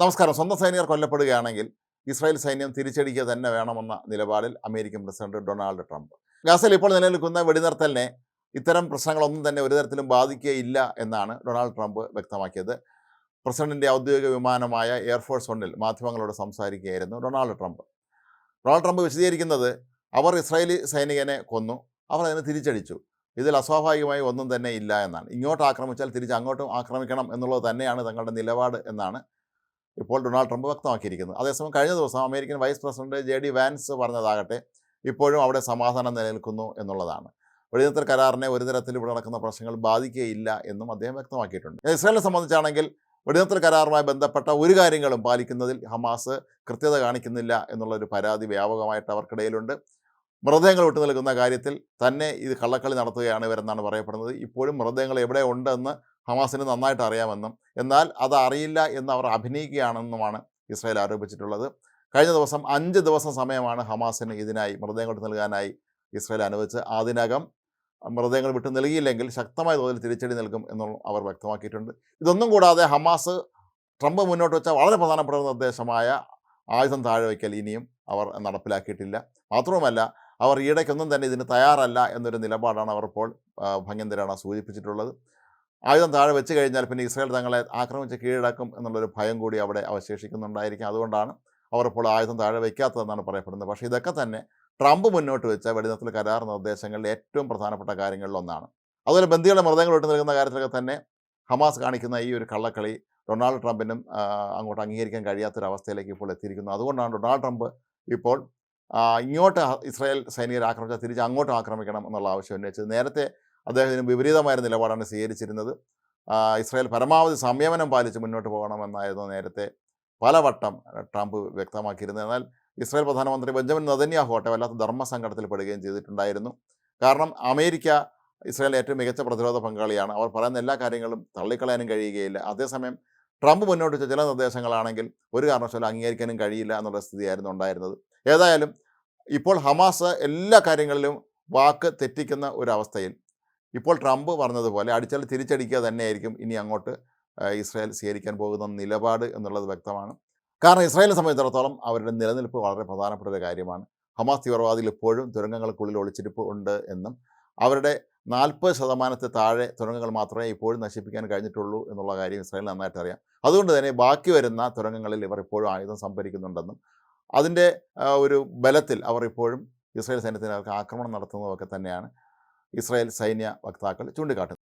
നമസ്കാരം. സ്വന്തം സൈനികർ കൊല്ലപ്പെടുകയാണെങ്കിൽ ഇസ്രായേൽ സൈന്യം തിരിച്ചടിക്കുക തന്നെ വേണമെന്ന നിലപാടിൽ അമേരിക്കൻ പ്രസിഡന്റ് ഡൊണാൾഡ് ട്രംപ്. ഗാസയിൽ ഇപ്പോൾ നിലനിൽക്കുന്ന വെടിനിർത്തലിനെ ഇത്തരം പ്രശ്നങ്ങളൊന്നും തന്നെ ഒരു തരത്തിലും ബാധിക്കുകയില്ല എന്നാണ് ഡൊണാൾഡ് ട്രംപ് വ്യക്തമാക്കിയത്. പ്രസിഡന്റിന്റെ ഔദ്യോഗിക വിമാനമായ എയർഫോഴ്സ് വണ്ണിൽ മാധ്യമങ്ങളോട് സംസാരിക്കുകയായിരുന്നു ഡൊണാൾഡ് ട്രംപ്. ഡൊണാൾഡ് ട്രംപ് വിശദീകരിക്കുന്നത് അവർ ഇസ്രായേലി സൈനികനെ കൊന്നു. അവർ അതിനെ തിരിച്ചടിച്ചു. ഇതിൽ അസ്വാഭാവികമായി ഒന്നും തന്നെ ഇല്ല എന്നാണ്. ഇങ്ങോട്ട് ആക്രമിച്ചാൽ തിരിച്ച് അങ്ങോട്ടും ആക്രമിക്കണം എന്നുള്ളത് തന്നെയാണ് തങ്ങളുടെ നിലപാട് എന്നാണ് ഇപ്പോൾ ഡൊണാൾഡ് ട്രംപ് വ്യക്തമാക്കിയിരിക്കുന്നത് അതേസമയം കഴിഞ്ഞ ദിവസം American vice president J D Vance പറഞ്ഞതാകട്ടെ ഇപ്പോഴും അവിടെ സമാധാനം നിലനിൽക്കുന്നു എന്നുള്ളതാണ്. വെടിനിർത്തൽ കരാറിനെ ഒരു തരത്തിൽ ഇവിടെ നടക്കുന്ന പ്രശ്നങ്ങൾ ബാധിക്കുകയില്ല എന്നും അദ്ദേഹം വ്യക്തമാക്കിയിട്ടുണ്ട്. ഇസ്രായേലിനെ സംബന്ധിച്ചാണെങ്കിൽ വെടിനിർത്തൽ കരാറുമായി ബന്ധപ്പെട്ട ഒരു കാര്യങ്ങളും പാലിക്കുന്നതിൽ ഹമാസ് കൃത്യത കാണിക്കുന്നില്ല എന്നുള്ളൊരു പരാതി വ്യാപകമായിട്ട് അവർക്കിടയിലുണ്ട്. മൃതദേഹങ്ങൾ വിട്ടു നൽകുന്ന കാര്യത്തിൽ തന്നെ ഇത് കള്ളക്കളി നടത്തുകയാണ് ഇവരെന്നാണ് പറയപ്പെടുന്നത്. ഇപ്പോഴും മൃതദേഹങ്ങൾ എവിടെ ഉണ്ടെന്ന് ഹമാസിന് നന്നായിട്ട് അറിയാമെന്നും എന്നാൽ അത് അറിയില്ല എന്ന് അവർ അഭിനയിക്കുകയാണെന്നുമാണ് ഇസ്രായേൽ ആരോപിച്ചിട്ടുള്ളത്. കഴിഞ്ഞ ദിവസം അഞ്ച് ദിവസം സമയമാണ് ഹമാസിന് ഇതിനായി മൃതദേഹങ്ങൾ നൽകാനായി ഇസ്രായേൽ അനുവദിച്ച് അതിനകം മൃതദേഹങ്ങൾ വിട്ടു നൽകിയില്ലെങ്കിൽ ശക്തമായ തോതിൽ തിരിച്ചടി നൽകും എന്നുള്ള അവർ വ്യക്തമാക്കിയിട്ടുണ്ട്. ഇതൊന്നും കൂടാതെ ഹമാസ് ട്രംപ് മുന്നോട്ട് വെച്ച വളരെ പ്രധാനപ്പെട്ട നിർദ്ദേശമായ ആയുധം താഴെ വയ്ക്കൽ ഇനിയും അവർ നടപ്പിലാക്കിയിട്ടില്ല. മാത്രവുമല്ല അവർ ഈയിടയ്ക്കൊന്നും തന്നെ ഇതിന് തയ്യാറല്ല എന്നൊരു നിലപാടാണ് അവർ ഇപ്പോൾ ഭംഗ്യന്തരാണ് സൂചിപ്പിച്ചിട്ടുള്ളത്. ആയുധം താഴെ വെച്ച് കഴിഞ്ഞാൽ പിന്നെ ഇസ്രായേൽ തങ്ങളെ ആക്രമിച്ച് കീഴടക്കും എന്നുള്ളൊരു ഭയം കൂടി അവിടെ അവശേഷിക്കുന്നുണ്ടായിരിക്കും. അതുകൊണ്ടാണ് അവർ ഇപ്പോൾ ആയുധം താഴെ വയ്ക്കാത്തതെന്നാണ് പറയപ്പെടുന്നത്. പക്ഷേ ഇതൊക്കെ തന്നെ ട്രംപ് മുന്നോട്ട് വെച്ച വെടിനിർത്തൽ കരാർ നിർദ്ദേശങ്ങളിൽ ഏറ്റവും പ്രധാനപ്പെട്ട കാര്യങ്ങളിലൊന്നാണ് അതുപോലെ ബന്ദികളുടെ മൃതങ്ങൾ വിട്ടു നൽകുന്ന കാര്യത്തിലൊക്കെ തന്നെ ഹമാസ് കാണിക്കുന്ന ഈ ഒരു കള്ളക്കളി ഡൊണാൾഡ് ട്രംപിനും അങ്ങോട്ട് അംഗീകരിക്കാൻ കഴിയാത്തൊരവസ്ഥയിലേക്ക് ഇപ്പോൾ എത്തിയിരിക്കുന്നു. അതുകൊണ്ടാണ് ഡൊണാൾഡ് ട്രംപ് ഇപ്പോൾ ഇങ്ങോട്ട് ഇസ്രായേൽ സൈനികരെ ആക്രമിച്ചാൽ തിരിച്ച് അങ്ങോട്ട് ആക്രമിക്കണം എന്നുള്ള ആവശ്യം ഉന്നയിച്ചത്. നേരത്തെ അദ്ദേഹത്തിന് വിപരീതമായ നിലപാടാണ് സ്വീകരിച്ചിരുന്നത്. ഇസ്രായേൽ പരമാവധി സംയമനം പാലിച്ച് മുന്നോട്ട് പോകണമെന്നായിരുന്നു നേരത്തെ പലവട്ടം ട്രംപ് വ്യക്തമാക്കിയിരുന്നത്. എന്നാൽ ഇസ്രായേൽ പ്രധാനമന്ത്രി ബെഞ്ചമിൻ നദന്യാഹോട്ടെ വല്ലാത്ത ധർമ്മസങ്കടത്തിൽ പെടുകയും ചെയ്തിട്ടുണ്ടായിരുന്നു. കാരണം അമേരിക്ക ഇസ്രായേൽ ഏറ്റവും മികച്ച പ്രതിരോധ പങ്കാളിയാണ്. അവർ പറയുന്ന എല്ലാ കാര്യങ്ങളും തള്ളിക്കളയാനും കഴിയുകയില്ല. അതേസമയം ട്രംപ് മുന്നോട്ട് വെച്ച ചില നിർദ്ദേശങ്ങളാണെങ്കിൽ ഒരു കാരണവശാലും അംഗീകരിക്കാനും കഴിയില്ല എന്നുള്ള സ്ഥിതിയായിരുന്നു ഉണ്ടായിരുന്നത്. ഏതായാലും ഇപ്പോൾ ഹമാസ് എല്ലാ കാര്യങ്ങളിലും വാക്ക് തെറ്റിക്കുന്ന ഒരവസ്ഥയിൽ ഇപ്പോൾ ട്രംപ് പറഞ്ഞതുപോലെ അടിച്ചാൽ തിരിച്ചടിക്കുക തന്നെയായിരിക്കും ഇനി അങ്ങോട്ട് ഇസ്രായേൽ സ്വീകരിക്കാൻ പോകുന്ന നിലപാട് എന്നുള്ളത് വ്യക്തമാണ്. കാരണം ഇസ്രായേലിനെ സംബന്ധിച്ചിടത്തോളം അവരുടെ നിലനിൽപ്പ് വളരെ പ്രധാനപ്പെട്ട ഒരു കാര്യമാണ്. ഹമാസ് തീവ്രവാദികൾ ഇപ്പോഴും തുരങ്കങ്ങൾക്കുള്ളിൽ ഒളിച്ചിരിപ്പ് ഉണ്ട് എന്നും അവരുടെ നാൽപ്പത് ശതമാനത്തെ താഴെ തുരങ്കങ്ങൾ മാത്രമേ ഇപ്പോഴും നശിപ്പിക്കാൻ കഴിഞ്ഞിട്ടുള്ളൂ എന്നുള്ള കാര്യം ഇസ്രായേൽ നന്നായിട്ട് അറിയാം. അതുകൊണ്ട് തന്നെ ബാക്കി വരുന്ന തുരങ്കങ്ങളിൽ ഇവർ ഇപ്പോഴും ആയുധം സംഭരിക്കുന്നുണ്ടെന്നും അതിന്റെ ഒരു ബലത്തിൽ അവർ ഇപ്പോഴും ഇസ്രായേൽ സൈന്യത്തിന് ആക്രമണം നടത്തുന്നതൊക്കെ തന്നെയാണ്. ഇസ്രായേൽ സൈന്യ വക്താക്കൾ ചൂണ്ടിക്കാട്ടുന്നത്